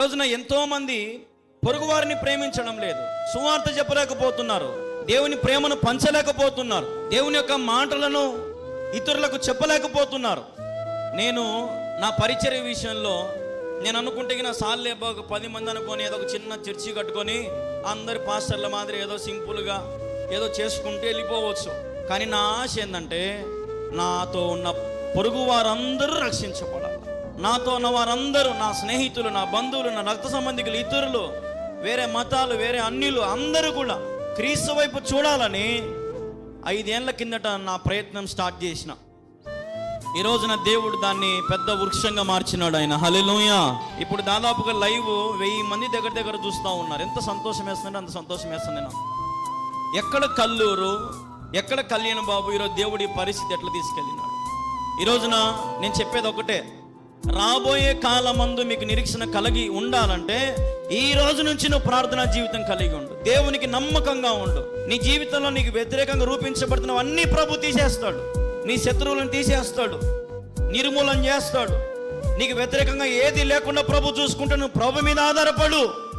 రోజున ఎంతో మంది పొరుగువారిని ప్రేమించడం లేదు. సువార్త చెప్పలేకపోతున్నారు. దేవుని ప్రేమను పంచలేకపోతున్నారు. దేవుని యొక్క మాటలను ఇతరులకు చెప్పలేకపోతున్నారు. నేను నా పరిచర్య విషయంలో నేను అనుకుంటే నా సార్లే ఒక పది మంది అనుకొని ఏదో ఒక చిన్న చర్చి కట్టుకొని అందరి పాస్టర్ల మాదిరి ఏదో సింపుల్గా ఏదో చేసుకుంటూ వెళ్ళిపోవచ్చు. కానీ నా ఆశ ఏంటంటే నాతో ఉన్న పొరుగు వారందరూ రక్షించబడాలి. నాతో ఉన్న వారందరూ నా స్నేహితులు నా బంధువులు నా రక్త సంబంధికులు ఇతరులు వేరే మతాలు వేరే అన్యులు అందరూ కూడా క్రీస్తు వైపు చూడాలని ఐదేళ్ళ కిందట నా ప్రయత్నం స్టార్ట్ చేసిన. ఈ రోజున దేవుడు దాన్ని పెద్ద వృక్షంగా మార్చినాడు ఆయన. హల్లెలూయా. ఇప్పుడు దాదాపుగా లైవ్ వెయ్యి మంది దగ్గర దగ్గర చూస్తూ ఉన్నారు. ఎంత సంతోషం వేస్తుంటే అంత సంతోషం వేస్తుంది నాకు. ఎక్కడ కల్లూరు ఎక్కడ కళ్యాణ బాబు ఈరోజు దేవుడి పరిస్థితి ఎట్లా తీసుకెళ్ళినాడు? ఈ రోజున నేను చెప్పేది ఒకటే. రాబోయే కాలమందు మీకు నిరీక్షణ కలిగి ఉండాలంటే ఈ రోజు నుంచి నువ్వు ప్రార్థనా జీవితం కలిగి ఉండు. దేవునికి నమ్మకంగా ఉండు. నీ జీవితంలో నీకు వ్యతిరేకంగా రూపించబడుతున్నవన్నీ ప్రభు తీసేస్తాడు. నీ శత్రువులను తీసేస్తాడు. నిర్మూలన చేస్తాడు. నీకు వ్యతిరేకంగా ఏది లేకుండా ప్రభు చూసుకుంటే నువ్వు ప్రభు మీద ఆధారపడు.